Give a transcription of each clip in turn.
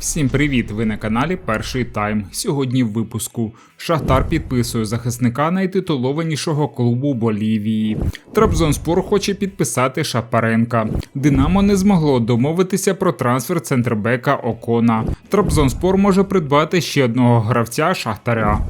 Всім привіт! Ви на каналі Перший Тайм. Сьогодні в випуску Шахтар підписує захисника найтитулованішого клубу Болівії. Трабзонспор хоче підписати Шапаренка. Динамо не змогло домовитися про трансфер центрбека Окона. Трабзонспор може придбати ще одного гравця Шахтаря.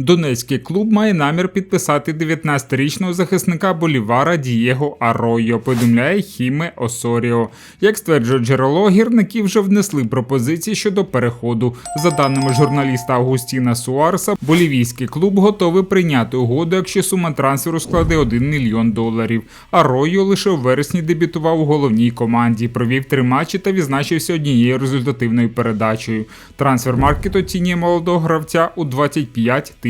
Донецький клуб має намір підписати 19-річного захисника Болівара Дієго Аройо, повідомляє Хіме Осоріо. Як стверджує джерело, гірники вже внесли пропозиції щодо переходу. За даними журналіста Августіна Суарса, болівійський клуб готовий прийняти угоду, якщо сума трансферу складе 1 мільйон доларів. Аройо лише у вересні дебютував у головній команді, провів три матчі та відзначився однією результативною передачею. Трансфер маркет оцінює молодого гравця у 25 тисяч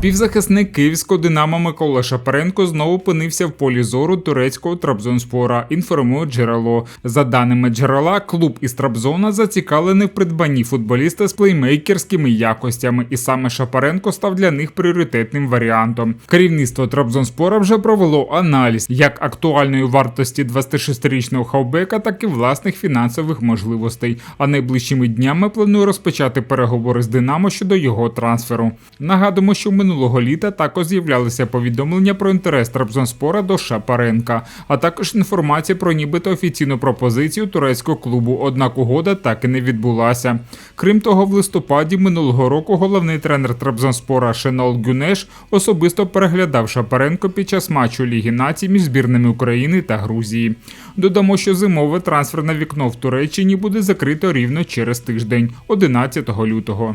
Півзахисник київського Динамо Микола Шапаренко знову опинився в полі зору турецького Трабзонспора. Інформує джерело. За даними джерела, клуб із Трабзона зацікавлений в придбанні футболіста з плеймейкерськими якостями, і саме Шапаренко став для них пріоритетним варіантом. Керівництво Трабзонспора вже провело аналіз як актуальної вартості 26-річного хавбека, так і власних фінансових можливостей. А найближчими днями планує розпочати переговори з Динамо щодо його трансферу. Нагадуємо, що минулого літа також з'являлися повідомлення про інтерес Трабзонспора до Шапаренка, а також інформація про нібито офіційну пропозицію турецького клубу. Однак угода так і не відбулася. Крім того, в листопаді минулого року головний тренер Трабзонспора Шенол Гюнеш особисто переглядав Шапаренко під час матчу Ліги націй між збірними України та Грузії. Додамо, що зимове трансферне вікно в Туреччині буде закрито рівно через тиждень, 11 лютого.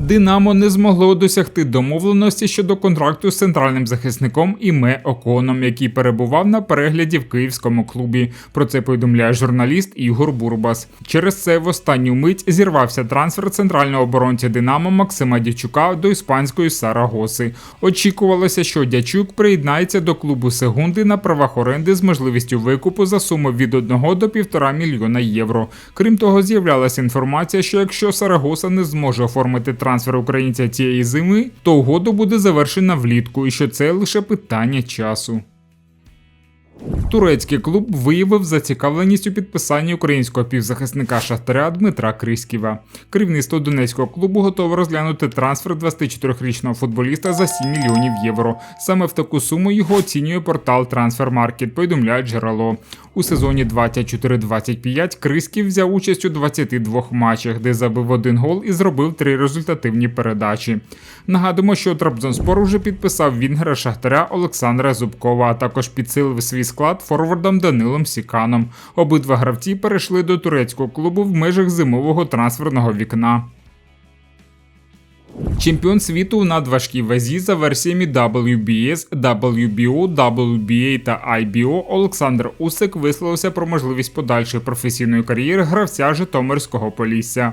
Динамо не змогло досягти домовленості щодо контракту з центральним захисником Іме Оконом, який перебував на перегляді в київському клубі. Про це повідомляє журналіст Ігор Бурбас. Через це в останню мить зірвався трансфер центрального оборонця Динамо Максима Дячука до іспанської Сарагоси. Очікувалося, що Дячук приєднається до клубу Сегунди на правах оренди з можливістю викупу за суму від 1 до 1,5 мільйона євро. Крім того, з'являлася інформація, що якщо Сарагоса не зможе оформити трансфер українця цієї зими, то угоду буде завершена влітку, і що це лише питання часу. Турецький клуб виявив зацікавленість у підписанні українського півзахисника Шахтаря Дмитра Криськіва. Керівництво Донецького клубу готове розглянути трансфер 24-річного футболіста за 7 мільйонів євро. Саме в таку суму його оцінює портал Transfermarkt, повідомляє джерело. У сезоні 24-25 Криськів взяв участь у 22 матчах, де забив один гол і зробив три результативні передачі. Нагадуємо, що Трабзонспор вже підписав Вінгера Шахтаря Олександра Зубкова, а також підсилив свій склад форвардом Данилом Сіканом. Обидва гравці перейшли до турецького клубу в межах зимового трансферного вікна. Чемпіон світу у надважкій вазі за версіями WBS, WBO, WBA та IBO Олександр Усик висловився про можливість подальшої професійної кар'єри гравця Житомирського Полісся.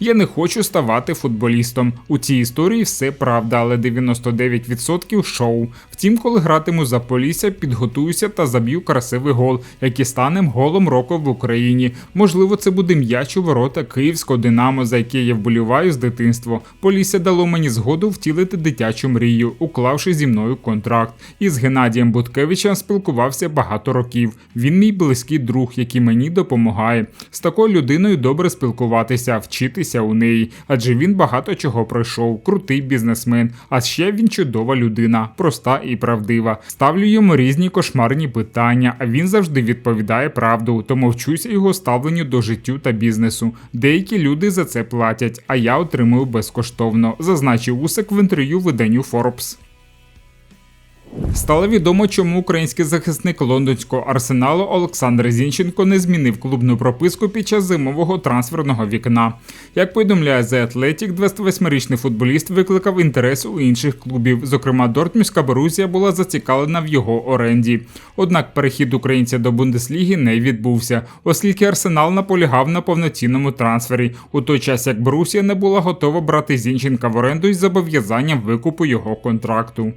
Я не хочу ставати футболістом. У цій історії все правда, але 99% шоу. Втім, коли гратиму за Полісся, підготуюся та заб'ю красивий гол, який стане голом року в Україні. Можливо, це буде м'яч у ворота київського Динамо, за яке я вболіваю з дитинства. Полісся дало мені згоду втілити дитячу мрію, уклавши зі мною контракт. І з Геннадієм Буткевичем спілкувався багато років. Він мій близький друг, який мені допомагає. З такою людиною добре спілкуватися, вчитися у неї, адже він багато чого пройшов, крутий бізнесмен. А ще він чудова людина, проста і правдива. Ставлю йому різні кошмарні питання, а він завжди відповідає правду, тому вчуся його ставленню до життю та бізнесу. Деякі люди за це платять, а я отримую безкоштовно, зазначив Усик в інтерв'ю виданню Forbes. Стало відомо, чому український захисник лондонського арсеналу Олександр Зінченко не змінив клубну прописку під час зимового трансферного вікна. Як повідомляє The Athletic, 28-річний футболіст викликав інтерес у інших клубів. Зокрема, Дортмюська Борусія була зацікавлена в його оренді. Однак перехід українця до Бундесліги не відбувся, оскільки Арсенал наполягав на повноцінному трансфері, у той час як Борусія не була готова брати Зінченка в оренду із зобов'язанням викупу його контракту.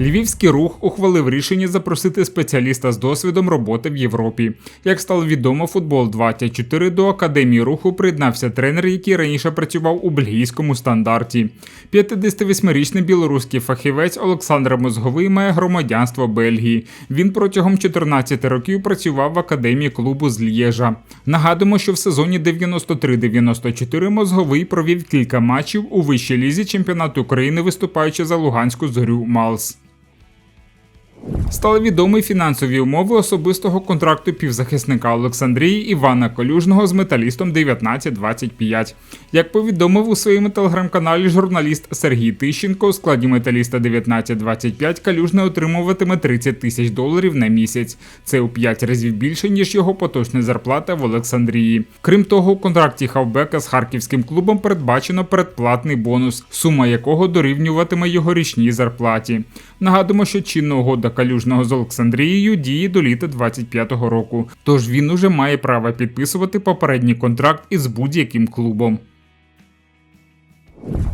Львівський рух ухвалив рішення запросити спеціаліста з досвідом роботи в Європі. Як стало відомо, футбол 24 до академії руху приєднався тренер, який раніше працював у бельгійському стандарті. 58-річний білоруський фахівець Олександр Мозговий має громадянство Бельгії. Він протягом 14 років працював в академії клубу з Лєжа. Нагадуємо, що в сезоні 93-94 Мозговий провів кілька матчів у вищій лізі чемпіонату України, виступаючи за Луганську зорю Малс. Стали відомі фінансові умови особистого контракту півзахисника Олександрії Івана Колюжного з металістом 1925. Як повідомив у своєму телеграм-каналі журналіст Сергій Тищенко, у складі металіста 1925 Калюжний отримуватиме 30 тисяч доларів на місяць. Це у 5 разів більше, ніж його поточна зарплата в Олександрії. Крім того, у контракті Хавбека з харківським клубом передбачено передплатний бонус, сума якого дорівнюватиме його річній зарплаті. Нагадуємо, що чинна угода Калюжного з Олександрією діє до літа 25-го року, тож він уже має право підписувати попередній контракт із будь-яким клубом.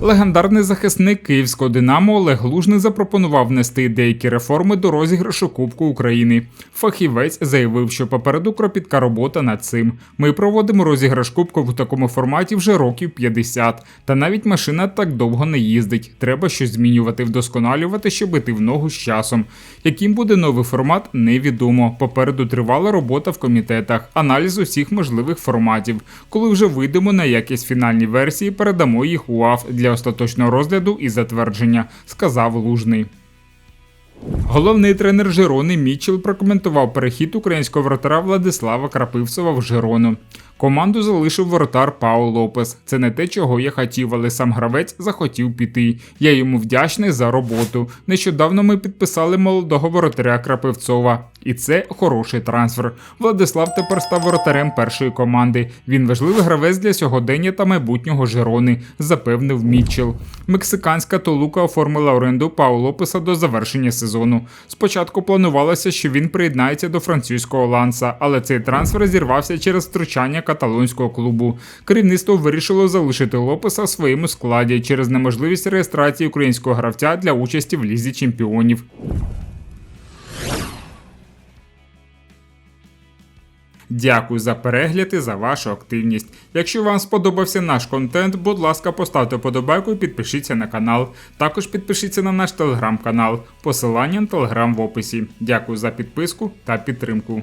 Легендарний захисник київського Динамо Олег Лужний запропонував внести деякі реформи до розіграшу Кубку України. Фахівець заявив, що попереду кропітка робота над цим. Ми проводимо розіграш Кубку в такому форматі вже років 50, та навіть машина так довго не їздить. Треба щось змінювати, вдосконалювати, щоб іти в ногу з часом. Яким буде новий формат, невідомо. Попереду тривала робота в комітетах, аналіз усіх можливих форматів. Коли вже вийдемо на якісь фінальні версії, передамо їх у АФ для остаточного розгляду і затвердження, сказав Лужний. Головний тренер Жирони Мічел прокоментував перехід українського вратара Владислава Крапивцева в Жирону. Команду залишив воротар Пау Лопес. Це не те, чого я хотів, але сам гравець захотів піти. Я йому вдячний за роботу. Нещодавно ми підписали молодого воротаря Крапивцова. І це хороший трансфер. Владислав тепер став воротарем першої команди. Він важливий гравець для сьогодення та майбутнього Жирони, запевнив Мітчел. Мексиканська Толука оформила оренду Пау Лопеса до завершення сезону. Спочатку планувалося, що він приєднається до французького ланса, але цей трансфер зірвався через втручання каталонського клубу. Керівництво вирішило залишити Лопеса в своєму складі через неможливість реєстрації українського гравця для участі в лізі чемпіонів. Дякую за перегляд і за вашу активність. Якщо вам сподобався наш контент, будь ласка, поставте подобайку і підпишіться на канал. Також підпишіться на наш телеграм-канал. Посилання на телеграм в описі. Дякую за підписку та підтримку.